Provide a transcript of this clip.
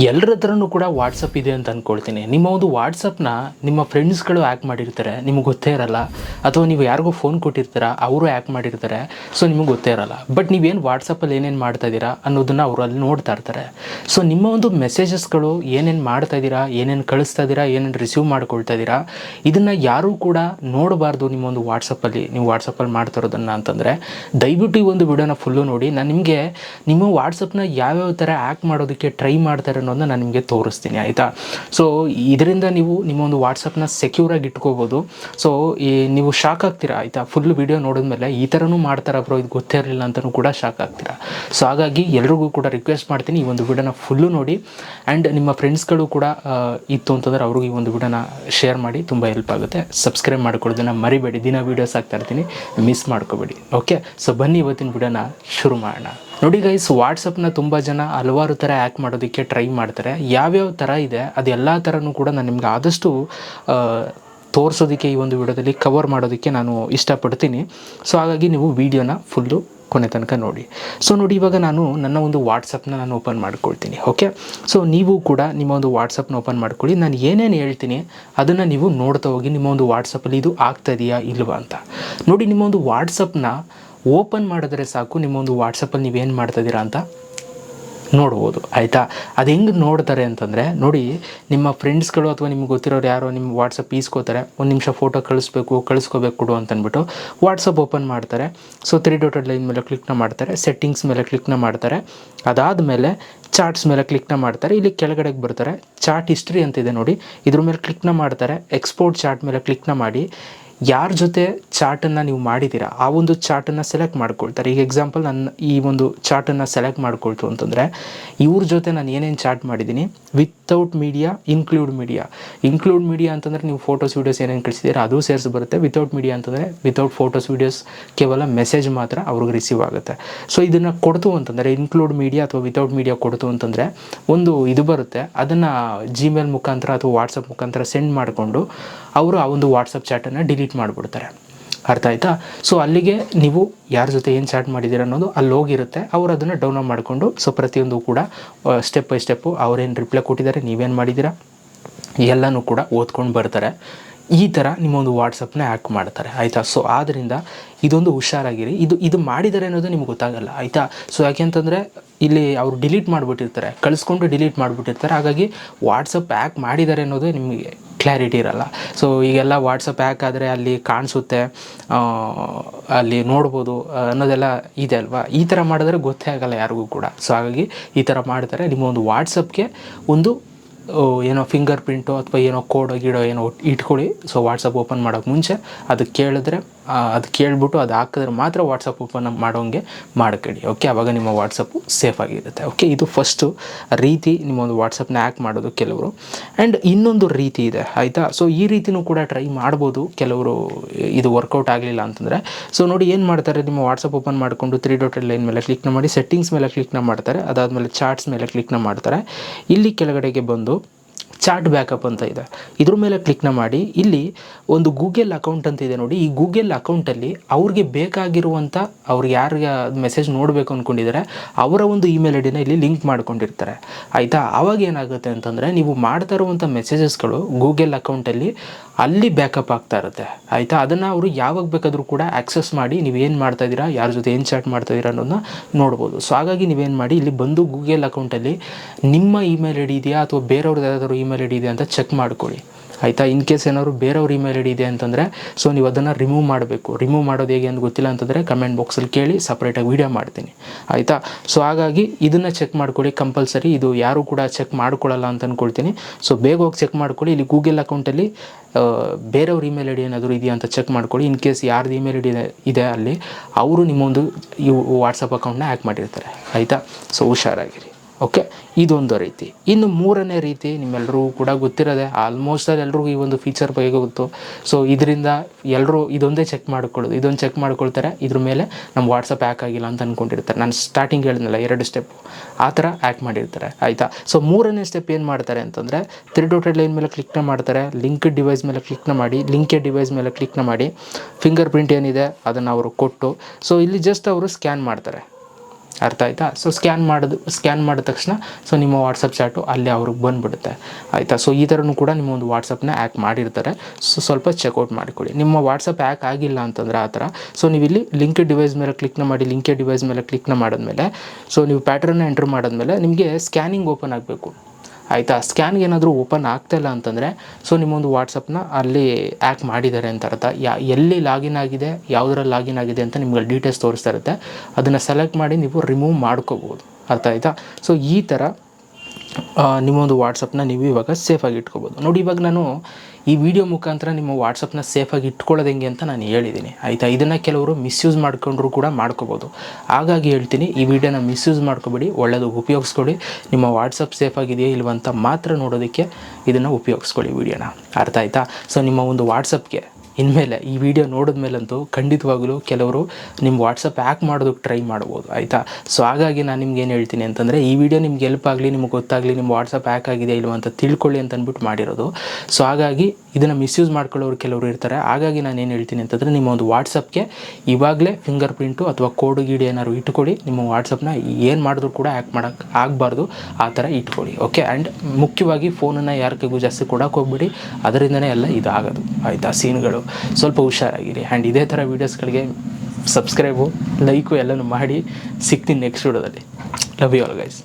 ಎಲ್ಲರ ಹತ್ರನೂ ಕೂಡ ವಾಟ್ಸಪ್ ಇದೆ ಅಂತ ಅಂದ್ಕೊಳ್ತೀನಿ ನಿಮ್ಮ ಒಂದು ವಾಟ್ಸಪ್ನ ನಿಮ್ಮ ಫ್ರೆಂಡ್ಸ್ಗಳು ಆ್ಯಕ್ ಮಾಡಿರ್ತಾರೆ. ನಿಮಗೆ ಗೊತ್ತೇ ಇರಲ್ಲ. ಅಥವಾ ನೀವು ಯಾರಿಗೋ ಫೋನ್ ಕೊಟ್ಟಿರ್ತೀರ, ಅವರು ಆ್ಯಕ್ ಮಾಡಿರ್ತಾರೆ. ಸೊ ನಿಮಗೆ ಗೊತ್ತೇ ಇರಲ್ಲ. ಬಟ್ ನೀವೇನು ವಾಟ್ಸಪ್ಪಲ್ಲಿ ಏನೇನು ಮಾಡ್ತಾ ಇದ್ದೀರಾ ಅನ್ನೋದನ್ನು ಅವರು ಅಲ್ಲಿ ನೋಡ್ತಾ ಇರ್ತಾರೆ. ಸೊ ನಿಮ್ಮ ಒಂದು ಮೆಸೇಜಸ್ಗಳು ಏನೇನು ಮಾಡ್ತಾ ಇದ್ದೀರಾ, ಏನೇನು ಕಳಿಸ್ತಾ ಇದ್ದೀರಾ, ಏನೇನು ರಿಸೀವ್ ಮಾಡ್ಕೊಳ್ತಾ ಇದ್ದೀರಾ, ಇದನ್ನು ಯಾರೂ ಕೂಡ ನೋಡಬಾರ್ದು ನಿಮ್ಮ ಒಂದು ವಾಟ್ಸಪ್ಪಲ್ಲಿ ನೀವು ವಾಟ್ಸಪ್ಪಲ್ಲಿ ಮಾಡ್ತಾ ಇರೋದನ್ನು ಅಂತಂದರೆ, ದಯವಿಟ್ಟು ಈ ಒಂದು ವಿಡಿಯೋನ ಫುಲ್ಲು ನೋಡಿ. ನಾನು ನಿಮಗೆ ನಿಮ್ಮ ವಾಟ್ಸಪ್ನ ಯಾವ್ಯಾವ ಥರ ಆ್ಯಕ್ ಮಾಡೋದಕ್ಕೆ ಟ್ರೈ ಮಾಡ್ತಾರೆ ಅನ್ನೋದನ್ನ ನಾನು ನಿಮಗೆ ತೋರಿಸ್ತೀನಿ, ಆಯಿತಾ? ಸೊ ಇದರಿಂದ ನೀವು ನಿಮ್ಮ ಒಂದು ವಾಟ್ಸಪ್ನ ಸೆಕ್ಯೂರಾಗಿ ಇಟ್ಕೋಬೋದು. ಸೊ ಈ ನೀವು ಶಾಕ್ ಆಗ್ತೀರಾ, ಆಯಿತಾ? ಫುಲ್ ವಿಡಿಯೋ ನೋಡಿದ್ಮೇಲೆ ಈ ಥರನೂ ಮಾಡ್ತಾರೆ ಬ್ರೋ ಇದು ಗೊತ್ತೇ ಇರಲಿಲ್ಲ ಅಂತಲೂ ಕೂಡ ಶಾಕ್ ಆಗ್ತೀರಾ? ಸೊ ಹಾಗಾಗಿ ಎಲ್ರಿಗೂ ಕೂಡ ರಿಕ್ವೆಸ್ಟ್ ಮಾಡ್ತೀನಿ ಈ ಒಂದು ವಿಡಿಯೋನ ಫುಲ್ಲು ನೋಡಿ. ಆ್ಯಂಡ್ ನಿಮ್ಮ ಫ್ರೆಂಡ್ಸ್ಗಳು ಕೂಡ ಇತ್ತು ಅಂತಂದ್ರೆ ಅವ್ರಿಗೆ ಈ ಒಂದು ವಿಡಿಯೋನ ಶೇರ್ ಮಾಡಿ, ತುಂಬ ಹೆಲ್ಪ್ ಆಗುತ್ತೆ. ಸಬ್ಸ್ಕ್ರೈಬ್ ಮಾಡ್ಕೊಳ್ಳೋದನ್ನ ಮರಿಬೇಡಿ. ದಿನ ವೀಡಿಯೋಸ್ ಆಗ್ತಾ ಇರ್ತೀನಿ. ಮಿಸ್ ಮಾಡ್ಕೋಬೇಡಿ. ಓಕೆ ಸೊ ಬನ್ನಿ ಇವತ್ತಿನ ವಿಡಿಯೋನ ಶುರು ಮಾಡೋಣ. ನೋಡಿ ಗೈಸ್ ವಾಟ್ಸಪ್ನ ತುಂಬ ಜನ ಹಲವಾರು ಥರ ಆ್ಯಕ್ ಮಾಡೋದಕ್ಕೆ ಟ್ರೈ ಮಾಡ್ತಾರೆ. ಯಾವ್ಯಾವ ಥರ ಇದೆ ಅದೆಲ್ಲ ಥರನೂ ಕೂಡ ನಾನು ನಿಮ್ಗೆ ಆದಷ್ಟು ತೋರಿಸೋದಕ್ಕೆ ಈ ಒಂದು ವಿಡಿಯೋದಲ್ಲಿ ಕವರ್ ಮಾಡೋದಕ್ಕೆ ನಾನು ಇಷ್ಟಪಡ್ತೀನಿ. ಸೊ ಹಾಗಾಗಿ ನೀವು ವಿಡಿಯೋನ ಫುಲ್ಲು ಕೊನೆ ತನಕ ನೋಡಿ. ಸೊ ನೋಡಿ ಇವಾಗ ನಾನು ನನ್ನ ಒಂದು ವಾಟ್ಸಪ್ನ ನಾನು ಓಪನ್ ಮಾಡ್ಕೊಳ್ತೀನಿ ಓಕೆ ಸೊ ನೀವು ಕೂಡ ನಿಮ್ಮ ಒಂದು ವಾಟ್ಸಪ್ನ ಓಪನ್ ಮಾಡ್ಕೊಳ್ಳಿ. ನಾನು ಏನೇನು ಹೇಳ್ತೀನಿ, ಅದನ್ನು ನೀವು ನೋಡ್ತಾ ಹೋಗಿ ನಿಮ್ಮ ಒಂದು ವಾಟ್ಸಪ್ಪಲ್ಲಿ ಇದು ಆಗ್ತಾ ಇದೆಯಾ ಇಲ್ವಾ ಅಂತ. ನೋಡಿ, ನಿಮ್ಮ ಒಂದು ವಾಟ್ಸಪ್ನ ಓಪನ್ ಮಾಡಿದ್ರೆ ಸಾಕು, ನಿಮ್ಮ ಒಂದು ವಾಟ್ಸಪ್ಪಲ್ಲಿ ನೀವೇನು ಮಾಡ್ತಾಯಿದ್ದೀರಾ ಅಂತ ನೋಡ್ಬೋದು, ಆಯಿತಾ? ಅದು ಹೆಂಗೆ ನೋಡ್ತಾರೆ ಅಂತಂದರೆ, ನೋಡಿ, ನಿಮ್ಮ ಫ್ರೆಂಡ್ಸ್ಗಳು ಅಥವಾ ನಿಮ್ಗೆ ಗೊತ್ತಿರೋರು ಯಾರೋ ನಿಮ್ಮ ವಾಟ್ಸಪ್ ಈಸ್ಕೋತಾರೆ, ಒಂದು ನಿಮಿಷ ಫೋಟೋ ಕಳಿಸ್ಬೇಕು, ಕಳಿಸ್ಕೋಬೇಕು ಕೊಡು ಅಂತಂದ್ಬಿಟ್ಟು ವಾಟ್ಸಪ್ ಓಪನ್ ಮಾಡ್ತಾರೆ. ಸೊ ತ್ರೀ ಡಾಟೆಡ್ ಲೈನ್ ಮೇಲೆ ಕ್ಲಿಕ್ನ ಮಾಡ್ತಾರೆ ಸೆಟ್ಟಿಂಗ್ಸ್ ಮೇಲೆ ಕ್ಲಿಕ್ನ ಮಾಡ್ತಾರೆ. ಅದಾದ ಮೇಲೆ ಚಾರ್ಟ್ಸ್ ಮೇಲೆ ಕ್ಲಿಕ್ನ ಮಾಡ್ತಾರೆ, ಇಲ್ಲಿ ಕೆಳಗಡೆಗೆ ಬರ್ತಾರೆ. ಚಾರ್ಟ್ ಹಿಸ್ಟ್ರಿ ಅಂತಿದೆ ನೋಡಿ, ಇದ್ರ ಮೇಲೆ ಕ್ಲಿಕ್ನ ಮಾಡ್ತಾರೆ. ಎಕ್ಸ್ಪೋರ್ಟ್ ಚಾರ್ಟ್ ಮೇಲೆ ಕ್ಲಿಕ್ನ ಮಾಡಿ. ಯಾರ ಜೊತೆ ಚಾರ್ಟನ್ನು ನೀವು ಮಾಡಿದ್ದೀರಾ? ಆ ಒಂದು ಚಾರ್ಟನ್ನು ಸೆಲೆಕ್ಟ್ ಮಾಡ್ಕೊಳ್ತಾರೆ. ಈಗ ಎಕ್ಸಾಂಪಲ್ ನನ್ನ ಈ ಒಂದು ಚಾರ್ಟನ್ನು ಸೆಲೆಕ್ಟ್ ಮಾಡ್ಕೊಳ್ತು ಅಂತಂದರೆ, ಇವ್ರ ಜೊತೆ ನಾನು ಏನೇನು ಚಾರ್ಟ್ ಮಾಡಿದ್ದೀನಿ? Without media include media include media ಅಂತಂದರೆ ನೀವು ಫೋಟೋಸ್ ವೀಡಿಯೋಸ್ ಏನೇನು ಕಳಿಸಿದ್ದೀರಾ, ಅದು ಸೇರಿಸಿ ಬರುತ್ತೆ. ವಿತೌಟ್ ಮೀಡಿಯಾ ಅಂತಂದರೆ ವಿತೌಟ್ ಫೋಟೋಸ್ ವೀಡಿಯೋಸ್ ಕೇವಲ ಮೆಸೇಜ್ ಮಾತ್ರ ಅವ್ರಿಗೆ ರಿಸೀವ್ ಆಗುತ್ತೆ. ಸೊ ಇದನ್ನು ಕೊಡ್ತು ಅಂತಂದರೆ ಇನ್ಕ್ಲೂಡ್ ಮೀಡಿಯಾ ಅಥವಾ ವಿತೌಟ್ ಮೀಡಿಯಾ ಕೊಡ್ತು ಅಂತಂದರೆ, ಒಂದು ಇದು ಬರುತ್ತೆ. ಅದನ್ನು ಜಿಮೇಲ್ ಮುಖಾಂತರ ಅಥವಾ ವಾಟ್ಸಪ್ ಮುಖಾಂತರ ಸೆಂಡ್ ಮಾಡಿಕೊಂಡು, ಅವರು ಆ ಒಂದು ವಾಟ್ಸಪ್ ಚಾಟನ್ನು ಡಿಲೀಟ್ ಮಾಡಿಬಿಡ್ತಾರೆ. ಅರ್ಥ ಆಯ್ತಾ? ಸೊ ಅಲ್ಲಿಗೆ ನೀವು ಯಾರ ಜೊತೆ ಏನು ಚಾಟ್ ಮಾಡಿದ್ದೀರ ಅನ್ನೋದು ಅಲ್ಲಿ ಹೋಗಿರುತ್ತೆ. ಅವ್ರು ಅದನ್ನು ಡೌನ್ಲೋಡ್ ಮಾಡಿಕೊಂಡು ಸೊ ಪ್ರತಿಯೊಂದು ಕೂಡ ಸ್ಟೆಪ್ ಬೈ ಸ್ಟೆಪ್ಪು ಅವ್ರೇನು ರಿಪ್ಲೈ ಕೊಟ್ಟಿದ್ದಾರೆ, ನೀವೇನು ಮಾಡಿದ್ದೀರಾ ಎಲ್ಲನೂ ಕೂಡ ಓದ್ಕೊಂಡು ಬರ್ತಾರೆ. ಈ ಥರ ನಿಮ್ಮ ಒಂದು ವಾಟ್ಸಪ್ನ ಹ್ಯಾಕ್ ಮಾಡ್ತಾರೆ. ಆಯಿತಾ? ಸೊ ಆದ್ದರಿಂದ ಇದೊಂದು ಹುಷಾರಾಗಿರಿ. ಇದು ಇದು ಮಾಡಿದ್ದಾರೆ ಅನ್ನೋದು ನಿಮ್ಗೆ ಗೊತ್ತಾಗಲ್ಲ. ಆಯಿತಾ? ಸೊ ಯಾಕೆಂತಂದರೆ ಇಲ್ಲಿ ಅವರು ಡಿಲೀಟ್ ಮಾಡಿಬಿಟ್ಟಿರ್ತಾರೆ. ಕಳಿಸ್ಕೊಂಡು ಡಿಲೀಟ್ ಮಾಡಿಬಿಟ್ಟಿರ್ತಾರೆ. ಹಾಗಾಗಿ ವಾಟ್ಸಪ್ ಹ್ಯಾಕ್ ಮಾಡಿದ್ದಾರೆ ಅನ್ನೋದು ನಿಮಗೆ ಕ್ಲಾರಿಟಿ ಇರಲ್ಲ. ಸೊ ಈಗೆಲ್ಲ ವಾಟ್ಸಪ್ ಹ್ಯಾಕ್ ಆದರೆ ಅಲ್ಲಿ ಕಾಣಿಸುತ್ತೆ ಅಲ್ಲಿ ನೋಡ್ಬೋದು ಅನ್ನೋದೆಲ್ಲ ಇದೆ ಅಲ್ವಾ? ಈ ಥರ ಮಾಡಿದ್ರೆ ಗೊತ್ತೇ ಆಗಲ್ಲ ಯಾರಿಗೂ ಕೂಡ. ಸೊ ಹಾಗಾಗಿ ಈ ಥರ ಮಾಡಿದರೆ ನಿಮ್ಮ ಒಂದು ವಾಟ್ಸಪ್ಗೆ ಒಂದು ಏನೋ ಫಿಂಗರ್ ಪ್ರಿಂಟು ಅಥವಾ ಏನೋ ಕೋಡೋ ಗಿಡೋ ಏನೋ ಇಟ್ಕೊಳ್ಳಿ. ಸೊ ವಾಟ್ಸಪ್ ಓಪನ್ ಮಾಡೋಕ್ಕೆ ಮುಂಚೆ ಅದು ಕೇಳಿದ್ರೆ ಅದು ಕೇಳಿಬಿಟ್ಟು ಅದು ಹಾಕಿದ್ರೆ ಮಾತ್ರ ವಾಟ್ಸಪ್ ಓಪನ್ ಮಾಡೋಂಗೆ ಮಾಡ್ಕೊಳ್ಳಿ. ಓಕೆ ಆವಾಗ ನಿಮ್ಮ ವಾಟ್ಸಪ್ಪು ಸೇಫ್ ಆಗಿರುತ್ತೆ. ಓಕೆ ಇದು ಫಸ್ಟು ರೀತಿ ನಿಮ್ಮ ಒಂದು ವಾಟ್ಸಪ್ನ ಹ್ಯಾಕ್ ಮಾಡೋದು ಕೆಲವರು. ಆ್ಯಂಡ್ ಇನ್ನೊಂದು ರೀತಿ ಇದೆ. ಆಯಿತಾ? ಸೊ ಈ ರೀತಿನೂ ಕೂಡ ಟ್ರೈ ಮಾಡ್ಬೋದು ಕೆಲವರು. ಇದು ವರ್ಕೌಟ್ ಆಗಲಿಲ್ಲ ಅಂತಂದರೆ. ಸೊ ನೋಡಿ ಏನು ಮಾಡ್ತಾರೆ? ನಿಮ್ಮ ವಾಟ್ಸಪ್ ಓಪನ್ ಮಾಡಿಕೊಂಡು ತ್ರೀ ಡಾಟೆಡ್ ಲೈನ್ ಮೇಲೆ ಕ್ಲಿಕ್ನ ಮಾಡಿ ಸೆಟ್ಟಿಂಗ್ಸ್ ಮೇಲೆ ಕ್ಲಿಕ್ನ ಮಾಡ್ತಾರೆ. ಅದಾದಮೇಲೆ ಚಾರ್ಟ್ಸ್ ಮೇಲೆ ಕ್ಲಿಕ್ನ ಮಾಡ್ತಾರೆ. ಇಲ್ಲಿ ಕೆಳಗಡೆಗೆ ಬಂದು ಚಾರ್ಟ್ ಬ್ಯಾಕಪ್ ಅಂತ ಇದೆ. ಇದ್ರ ಮೇಲೆ ಕ್ಲಿಕ್ನ ಮಾಡಿ, ಇಲ್ಲಿ ಒಂದು ಗೂಗಲ್ ಅಕೌಂಟ್ ಅಂತ ಇದೆ ನೋಡಿ. ಈ ಗೂಗಲ್ ಅಕೌಂಟಲ್ಲಿ ಅವ್ರಿಗೆ ಬೇಕಾಗಿರುವಂಥ ಅವ್ರಿಗೆ ಯಾರಿಗೆ ಮೆಸೇಜ್ ನೋಡಬೇಕು ಅಂದ್ಕೊಂಡಿದ್ದಾರೆ ಅವರ ಒಂದು ಇಮೇಲ್ ಐಡಿನ ಡಿನ ಇಲ್ಲಿ ಲಿಂಕ್ ಮಾಡ್ಕೊಂಡಿರ್ತಾರೆ. ಆಯಿತಾ? ಆವಾಗ ಏನಾಗುತ್ತೆ ಅಂತಂದರೆ, ನೀವು ಮಾಡ್ತಾ ಇರುವಂಥ ಮೆಸೇಜಸ್ಗಳು ಗೂಗಲ್ ಅಕೌಂಟಲ್ಲಿ ಅಲ್ಲಿ ಬ್ಯಾಕಪ್ ಆಗ್ತಾ ಇರುತ್ತೆ. ಆಯಿತಾ? ಅದನ್ನು ಅವರು ಯಾವಾಗ ಬೇಕಾದರೂ ಕೂಡ ಆಕ್ಸೆಸ್ ಮಾಡಿ, ನೀವು ಏನು ಮಾಡ್ತಾ ಇದ್ದೀರಾ, ಯಾರ ಜೊತೆ ಏನು ಚಾಟ್ ಮಾಡ್ತಾ ಇದ್ದೀರಾ ಅನ್ನೋದನ್ನ ನೋಡ್ಬೋದು. ಸೊ ಹಾಗಾಗಿ ನೀವೇನು ಮಾಡಿ, ಇಲ್ಲಿ ಬಂದು ಗೂಗಲ್ ಅಕೌಂಟಲ್ಲಿ ನಿಮ್ಮ ಇಮೇಲ್ ಐಡಿ ಇದೆಯಾ, ಅಥವಾ ಬೇರೆಯವ್ರದ್ದು ಯಾವ್ದಾದ್ರು ಇಮೇಲ್ ಐ ಡಿ ಇದೆ ಅಂತ ಚೆಕ್ ಮಾಡ್ಕೊಳ್ಳಿ. ಆಯಿತಾ? ಇನ್ ಕೇಸ್ ಏನಾದ್ರು ಬೇರೆಯವ್ರ ಇಮೇಲ್ ಐ ಡಿ ಇದೆ ಅಂತಂದರೆ ಸೊ ನೀವು ಅದನ್ನು ರಿಮೂವ್ ಮಾಡಬೇಕು. ರಿಮೂವ್ ಮಾಡೋದು ಹೇಗೆ ಅಂತ ಗೊತ್ತಿಲ್ಲ ಅಂತಂದರೆ ಕಮೆಂಟ್ ಬಾಕ್ಸಲ್ಲಿ ಕೇಳಿ ಸಪ್ರೇಟಾಗಿ ವೀಡಿಯೋ ಮಾಡ್ತೀನಿ. ಆಯಿತಾ? ಸೊ ಹಾಗಾಗಿ ಇದನ್ನು ಚೆಕ್ ಮಾಡ್ಕೊಳ್ಳಿ ಕಂಪಲ್ಸರಿ ಇದು ಯಾರು ಕೂಡ ಚೆಕ್ ಮಾಡ್ಕೊಳ್ಳಲ್ಲ ಅಂತ ಅಂದ್ಕೊಳ್ತೀನಿ ಸೊ ಬೇಗ ಹೋಗಿ ಚೆಕ್ ಮಾಡ್ಕೊಳ್ಳಿ. ಇಲ್ಲಿ ಗೂಗಲ್ ಅಕೌಂಟಲ್ಲಿ ಬೇರೆಯವ್ರ ಇಮೇಲ್ ಐ ಡಿ ಏನಾದರೂ ಇದೆಯಾ ಅಂತ ಚೆಕ್ ಮಾಡ್ಕೊಳ್ಳಿ. ಇನ್ ಕೇಸ್ ಯಾರ್ದು ಇಮೇಲ್ ಐ ಡಿ ಇದೆ ಅಲ್ಲಿ, ಅವರು ನಿಮ್ಮೊಂದು ಈ ವಾಟ್ಸಪ್ ಅಕೌಂಟ್ನ ಹ್ಯಾಕ್ ಮಾಡಿರ್ತಾರೆ. ಆಯಿತಾ? ಸೊ ಹುಷಾರಾಗಿರಿ. ಓಕೆ? ಇದೊಂದು ರೀತಿ. ಇನ್ನು ಮೂರನೇ ರೀತಿ ನಿಮ್ಮೆಲ್ಲರೂ ಕೂಡ ಗೊತ್ತಿರೋದೆ ಆಲ್ಮೋಸ್ಟ್ ಅಲ್ಲಿ ಎಲ್ಲರಿಗೂ ಈ ಒಂದು ಫೀಚರ್ ಬಗ್ಗೆ ಗೊತ್ತು. ಸೊ ಇದರಿಂದ ಎಲ್ಲರೂ ಇದೊಂದೇ ಚೆಕ್ ಮಾಡ್ಕೊಳ್ಳೋದು, ಇದೊಂದು ಚೆಕ್ ಮಾಡ್ಕೊಳ್ತಾರೆ, ಇದ್ರ ಮೇಲೆ ನಮ್ಮ ವಾಟ್ಸಪ್ ಆ್ಯಕ್ ಆಗಿಲ್ಲ ಅಂತ ಅಂದ್ಕೊಂಡಿರ್ತಾರೆ ನಾನು ಸ್ಟಾರ್ಟಿಂಗ್ ಹೇಳಿದ್ನಲ್ಲ, ಎರಡು ಸ್ಟೆಪ್ ಆ ಥರ ಆ್ಯಕ್ ಮಾಡಿರ್ತಾರೆ, ಆಯಿತಾ? ಸೊ ಮೂರನೇ ಸ್ಟೆಪ್ ಏನು ಮಾಡ್ತಾರೆ ಅಂತಂದರೆ ತ್ರೀ ಡೋಟೆಡ್ ಲೈನ್ ಮೇಲೆ ಕ್ಲಿಕ್ನ ಮಾಡ್ತಾರೆ ಲಿಂಕ್ ಡಿವೈಸ್ ಮೇಲೆ ಕ್ಲಿಕ್ನ ಮಾಡಿ ಲಿಂಕೆಡ್ ಡಿವೈಸ್ ಮೇಲೆ ಕ್ಲಿಕ್ನ ಮಾಡಿ ಫಿಂಗರ್ ಪ್ರಿಂಟ್ ಏನಿದೆ ಅದನ್ನು ಅವರು ಕೊಟ್ಟು. ಸೊ ಇಲ್ಲಿ ಜಸ್ಟ್ ಅವರು ಸ್ಕ್ಯಾನ್ ಮಾಡ್ತಾರೆ. ಅರ್ಥ ಆಯಿತಾ? ಸೊ ಸ್ಕ್ಯಾನ್ ಮಾಡೋದು ಸ್ಕ್ಯಾನ್ ಮಾಡಿದ ತಕ್ಷಣ ಸೊ ನಿಮ್ಮ ವಾಟ್ಸಪ್ ಚಾಟು ಅಲ್ಲೇ ಅವ್ರಿಗೆ ಬಂದುಬಿಡುತ್ತೆ. ಆಯಿತಾ? ಸೊ ಈ ಥರನೂ ಕೂಡ ನಿಮ್ಮ ಒಂದು ವಾಟ್ಸಪ್ನ ಆ್ಯಕ್ ಮಾಡಿರ್ತಾರೆ. ಸೊ ಸ್ವಲ್ಪ ಚೆಕ್ಔಟ್ ಮಾಡಿಕೊಳ್ಳಿ. ನಿಮ್ಮ ವಾಟ್ಸಪ್ ಆ್ಯಕ್ ಆಗಿಲ್ಲ ಅಂತಂದರೆ ಆ ಥರ ಸೊ ನೀವು ಇಲ್ಲಿ ಲಿಂಕ್ ಡಿವೈಸ್ ಮೇಲೆ ಕ್ಲಿಕ್ನ ಮಾಡಿ ಲಿಂಕ್ ಡಿವೈಸ್ ಮೇಲೆ ಕ್ಲಿಕ್ನ ಮಾಡಿದ್ಮೇಲೆ ಸೊ ನೀವು ಪ್ಯಾಟ್ರನ್ನ ಎಂಟ್ರ್ ಮಾಡಿದ್ಮೇಲೆ ನಿಮಗೆ ಸ್ಕ್ಯಾನಿಂಗ್ ಓಪನ್ ಆಗಬೇಕು. ಆಯಿತಾ? ಸ್ಕ್ಯಾನ್ಗೆ ಏನಾದರೂ ಓಪನ್ ಇಲ್ಲ ಅಂತಂದರೆ ಸೊ ನಿಮ್ಮೊಂದು ವಾಟ್ಸಪ್ನ ಅಲ್ಲಿ ಆ್ಯಕ್ ಮಾಡಿದ್ದಾರೆ ಅಂತ ಅರ್ಥ. ಯಾ ಎಲ್ಲಿ ಲಾಗಿನ್ ಆಗಿದೆ ಯಾವುದರ ಲಾಗಿನ್ ಆಗಿದೆ ಅಂತ ನಿಮ್ಗೆ ಡೀಟೇಲ್ಸ್ ತೋರಿಸ್ತಾ ಇರುತ್ತೆ. ಅದನ್ನು ಸೆಲೆಕ್ಟ್ ಮಾಡಿ ನೀವು ರಿಮೂವ್ ಮಾಡ್ಕೋಬೋದು. ಅರ್ಥ ಆಯಿತಾ? ಸೊ ಈ ಥರ ನಿಮ್ಮೊಂದು ವಾಟ್ಸಪ್ನ ನೀವು ಇವಾಗ ಸೇಫಾಗಿ ಇಟ್ಕೋಬೋದು. ನೋಡಿ, ಇವಾಗ ನಾನು ಈ ವಿಡಿಯೋ ಮುಖಾಂತರ ನಿಮ್ಮ ವಾಟ್ಸಪ್ನ ಸೇಫಾಗಿ ಇಟ್ಕೊಳ್ಳೋದು ಹೆಂಗೆ ಅಂತ ನಾನು ಹೇಳಿದ್ದೀನಿ ಆಯಿತಾ? ಇದನ್ನು ಕೆಲವರು ಮಿಸ್ಯೂಸ್ ಮಾಡ್ಕೊಂಡ್ರು ಕೂಡ ಮಾಡ್ಕೋಬೋದು. ಹಾಗಾಗಿ ಹೇಳ್ತೀನಿ, ಈ ವಿಡಿಯೋನ ಮಿಸ್ಯೂಸ್ ಮಾಡ್ಕೋಬೇಡಿ ಒಳ್ಳೆಯದು ಉಪಯೋಗಿಸ್ಕೊಳ್ಳಿ. ನಿಮ್ಮ ವಾಟ್ಸಪ್ ಸೇಫಾಗಿದೆಯಾ ಇಲ್ವಾ ಮಾತ್ರ ನೋಡೋದಕ್ಕೆ ಇದನ್ನು ಉಪಯೋಗಿಸ್ಕೊಳ್ಳಿ ವಿಡಿಯೋನ ಅರ್ಥ ಆಯಿತಾ? ಸೊ ನಿಮ್ಮ ಒಂದು ವಾಟ್ಸಪ್ಗೆ ಇನ್ಮೇಲೆ ಈ ವಿಡಿಯೋ ನೋಡಿದ ಮೇಲಂತೂ ಖಂಡಿತವಾಗಲೂ ಕೆಲವರು ನಿಮ್ಮ ವಾಟ್ಸಪ್ ಹ್ಯಾಕ್ ಮಾಡೋದಕ್ಕೆ ಟ್ರೈ ಮಾಡ್ಬೋದು, ಆಯಿತಾ? ಸೊ ಹಾಗಾಗಿ ನಾನು ನಿಮ್ಗೆ ಏನು ಹೇಳ್ತೀನಿ ಅಂತಂದರೆ, ಈ ವಿಡಿಯೋ ನಿಮ್ಗೆ ಹೆಲ್ಪ್ ಆಗಲಿ, ನಿಮ್ಗೆ ಗೊತ್ತಾಗಲಿ ನಿಮ್ಮ ವಾಟ್ಸಪ್ ಹ್ಯಾಕ್ ಆಗಿದೆ ಇಲ್ವ ಅಂತ ತಿಳ್ಕೊಳ್ಳಿ ಅಂತ ಅಂದ್ಬಿಟ್ಟು ಮಾಡಿರೋದು. ಸೊ ಹಾಗಾಗಿ ಇದನ್ನು ಮಿಸ್ಯೂಸ್ ಮಾಡ್ಕೊಳ್ಳೋರು ಕೆಲವರು ಇರ್ತಾರೆ. ಹಾಗಾಗಿ ನಾನು ಏನು ಹೇಳ್ತೀನಿ ಅಂತಂದರೆ, ನಿಮ್ಮ ಒಂದು ವಾಟ್ಸಪ್ಗೆ ಇವಾಗಲೇ ಫಿಂಗರ್ ಪ್ರಿಂಟು ಅಥವಾ ಕೋಡು ಗೀಡು ಏನಾದ್ರು ಇಟ್ಕೊಳ್ಳಿ, ನಿಮ್ಮ ವಾಟ್ಸಪ್ನ ಏನು ಮಾಡಿದ್ರು ಕೂಡ ಹ್ಯಾಕ್ ಮಾಡೋಕ್ಕೆ ಆಗಬಾರ್ದು, ಆ ಥರ ಇಟ್ಕೊಳ್ಳಿ ಓಕೆ ಆ್ಯಂಡ್ ಮುಖ್ಯವಾಗಿ ಫೋನನ್ನು ಯಾರಿಗೂ ಜಾಸ್ತಿ ಕೊಡೋಕೆ ಹೋಗ್ಬಿಡಿ, ಅದರಿಂದನೇ ಎಲ್ಲ ಇದಾಗೋದು, ಆಯಿತಾ? ಸೀನ್ಗಳು ಸ್ವಲ್ಪ ಹುಷಾರಾಗಿರಿ. ಆ್ಯಂಡ್ ಇದೇ ಥರ ವೀಡಿಯೋಸ್ಗಳಿಗೆ ಸಬ್ಸ್ಕ್ರೈಬು ಲೈಕು ಎಲ್ಲನೂ ಮಾಡಿ ಸಿಗ್ತೀನಿ ನೆಕ್ಸ್ಟ್ ವಿಡಿಯೋದಲ್ಲಿ ಲವ್ ಯು ಆಲ್ ಗೈಸ್